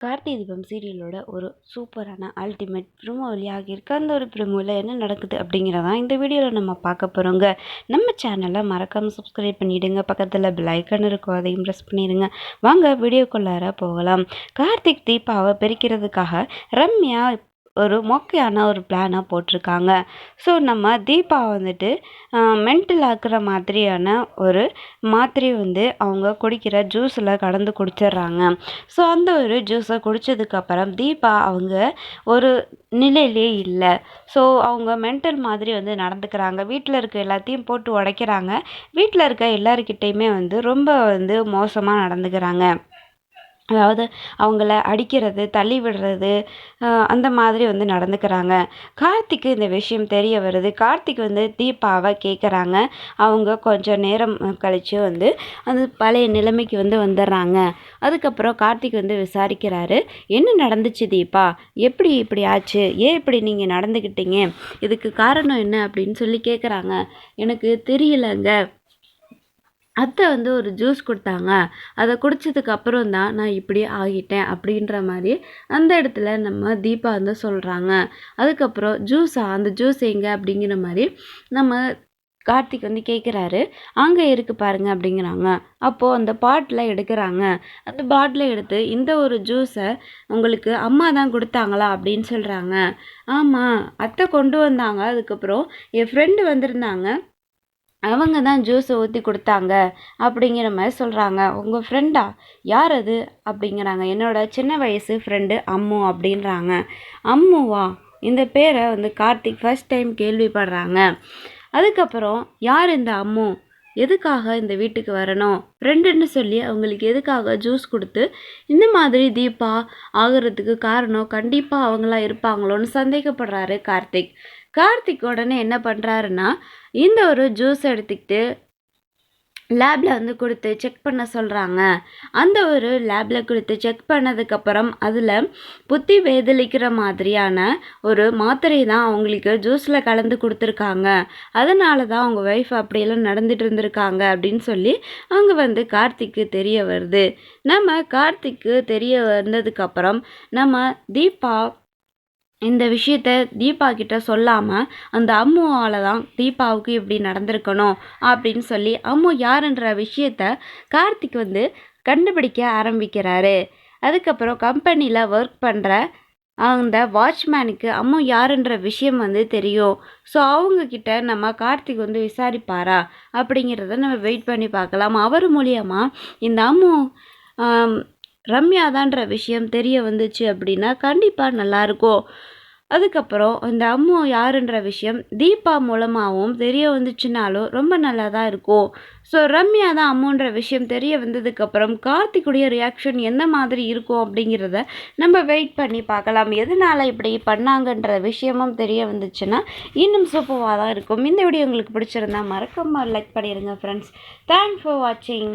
கார்த்தி தீபம் சீரியலோட ஒரு சூப்பரான அல்டிமேட் ப்ரோமோ வழியாக இருக்க. அந்த ஒரு ப்ரோமோவில் என்ன நடக்குது அப்படிங்கிறதான் இந்த வீடியோவில் நம்ம பார்க்க போகிறோங்க நம்ம சேனலை மறக்காமல் சப்ஸ்கிரைப் பண்ணிவிடுங்க பக்கத்தில் பிளைக்கன் இருக்கும். அதையும் ப்ரெஸ் பண்ணிடுங்க. வாங்க வீடியோக்குள்ளார போகலாம். கார்த்திக் தீபாவை பிரிக்கிறதுக்காக ரம்யா ஒரு மொக்கையான ஒரு பிளானை போட்டிருக்காங்க. ஸோ நம்ம தீபா வந்துட்டு மென்டல் ஆக்குற மாதிரியான ஒரு மாத்திரை வந்து அவங்க குடிக்கிற ஜூஸில் கலந்து குடிச்சிடுறாங்க. ஸோ அந்த ஒரு ஜூஸை குடித்ததுக்கப்புறம் தீபா அவங்க ஒரு நிலையிலே இல்லை. ஸோ அவங்க மென்டல் மாதிரி வந்து நடந்துக்கிறாங்க. வீட்டில் இருக்க எல்லாத்தையும் போட்டு உடைக்கிறாங்க. வீட்டில் இருக்க எல்லாருக்கிட்டேயுமே வந்து ரொம்ப வந்து மோசமாக நடந்துக்கிறாங்க. அதாவது அவங்கள அடிக்கிறது தள்ளி விடுறது அந்த மாதிரி வந்து நடந்துக்கிறாங்க. கார்த்திக்கு இந்த விஷயம் தெரிய வருது. கார்த்திக் வந்து தீபாவை கேட்குறாங்க அவங்க கொஞ்சம் நேரம் கழித்து வந்து அந்த பழைய நிலைமைக்கு வந்து வந்துடுறாங்க அதுக்கப்புறம் கார்த்திக் வந்து விசாரிக்கிறாரு. என்ன நடந்துச்சு தீபா? எப்படி இப்படி ஆச்சு? ஏன் இப்படி நீங்கள் நடந்துக்கிட்டீங்க இதுக்கு காரணம் என்ன அப்படின்னு சொல்லி கேட்குறாங்க எனக்கு தெரியலைங்க. அத்தை வந்து ஒரு ஜூஸ் கொடுத்தாங்க. அதை குடித்ததுக்கு அப்புறம் தான் நான் இப்படி ஆகிட்டேன் அப்படின்ற மாதிரி அந்த இடத்துல நம்ம தீபா வந்து சொல்கிறாங்க அதுக்கப்புறம் ஜூஸா? அந்த ஜூஸ் எங்கே? அப்படிங்கிற மாதிரி நம்ம கார்த்திக் வந்து கேட்குறாரு அங்கே இருக்கு பாருங்க அப்படிங்கிறாங்க. அப்போது அந்த பாட்டில் எடுக்கிறாங்க. அந்த பாட்டில் எடுத்து இந்த ஒரு ஜூஸை உங்களுக்கு அம்மா தான் கொடுத்தாங்களா? அப்படின்னு சொல்கிறாங்க ஆமாம் அத்தை கொண்டு வந்தாங்க. அதுக்கப்புறம் என் ஃப்ரெண்டு வந்திருந்தாங்க. அவங்க தான் ஜூஸை ஊற்றி கொடுத்தாங்க அப்படிங்கிற மாதிரி சொல்கிறாங்க உங்கள் ஃப்ரெண்டா யார் அது? அப்படிங்கிறாங்க. என்னோட சின்ன வயசு ஃப்ரெண்டு அம்மு அப்படின்றாங்க. அம்முவா? இந்த பேரை வந்து கார்த்திக் ஃபஸ்ட் டைம் கேள்விப்படுறாங்க. அதுக்கப்புறம் யார் இந்த அம்மு? எதுக்காக இந்த வீட்டுக்கு வரணும்? ஃப்ரெண்டுன்னு சொல்லி அவங்களுக்கு எதுக்காக ஜூஸ் கொடுத்து இந்த மாதிரி தீபா ஆகிறதுக்கு காரணம் கண்டிப்பாக அவங்களாம் இருப்பாங்களோன்னு சந்தேகப்படுறாரு கார்த்திக். கார்த்திக் உடனே என்ன பண்ணுறாருன்னா இந்த ஒரு ஜூஸ் எடுத்துக்கிட்டு லேபில் வந்து கொடுத்து செக் பண்ண சொல்கிறாங்க அந்த ஒரு லேபில் கொடுத்து செக் பண்ணதுக்கப்புறம் அதில் புத்தி வேதளிக்கிற மாதிரியான ஒரு மாத்திரை தான் அவங்களுக்கு ஜூஸில் கலந்து கொடுத்துருக்காங்க. அதனால தான் அவங்க ஒய்ஃப் அப்படியெல்லாம் நடந்துட்டு இருந்திருக்காங்க அப்படின்னு சொல்லி அங்கே வந்து கார்த்திக்கு தெரிய வருது. நம்ம கார்த்திக்கு தெரிய வந்ததுக்கப்புறம் நம்ம தீபா இந்த விஷயத்த தீபா கிட்ட சொல்லாமல் அந்த அம்முவால் தான் தீபாவுக்கு இப்படி நடந்திருக்கணும் அப்படின்னு சொல்லி அம்மு யாருன்ற விஷயத்த கார்த்திக் வந்து கண்டுபிடிக்க ஆரம்பிக்கிறாரு. அதுக்கப்புறம் கம்பெனியில் ஒர்க் பண்ணுற அந்த வாட்ச்மேனுக்கு அம்மு யாருன்ற விஷயம் வந்து தெரியும். ஸோ அவங்கக்கிட்ட நம்ம கார்த்திக் வந்து விசாரிப்பாரா அப்படிங்கிறத நம்ம வெயிட் பண்ணி பார்க்கலாம். அவர் மூலியமாக இந்த அம்மு ரம்யாதான்ற விஷயம் தெரிய வந்துச்சு அப்படின்னா கண்டிப்பாக நல்லாயிருக்கும் அதுக்கப்புறம் இந்த அம்மு யாருன்ற விஷயம் தீபா மூலமாகவும் தெரிய வந்துச்சுனாலும் ரொம்ப நல்லா தான் இருக்கும். ஸோ ரம்யா தான் அம்முன்ற விஷயம் தெரிய வந்ததுக்கப்புறம் கார்த்திக்குடைய ரியாக்ஷன் எந்த மாதிரி இருக்கும் அப்படிங்கிறத நம்ம வெயிட் பண்ணி பார்க்கலாம். எதனால் இப்படி பண்ணாங்கன்ற விஷயமும் தெரிய வந்துச்சுன்னா இன்னும் சூப்பராக தான் இருக்கும். இந்த வீடியோ உங்களுக்கு பிடிச்சிருந்தா மறக்காமல் லைக் பண்ணிடுங்க ஃப்ரெண்ட்ஸ் தேங்க்ஸ் ஃபார் வாட்சிங்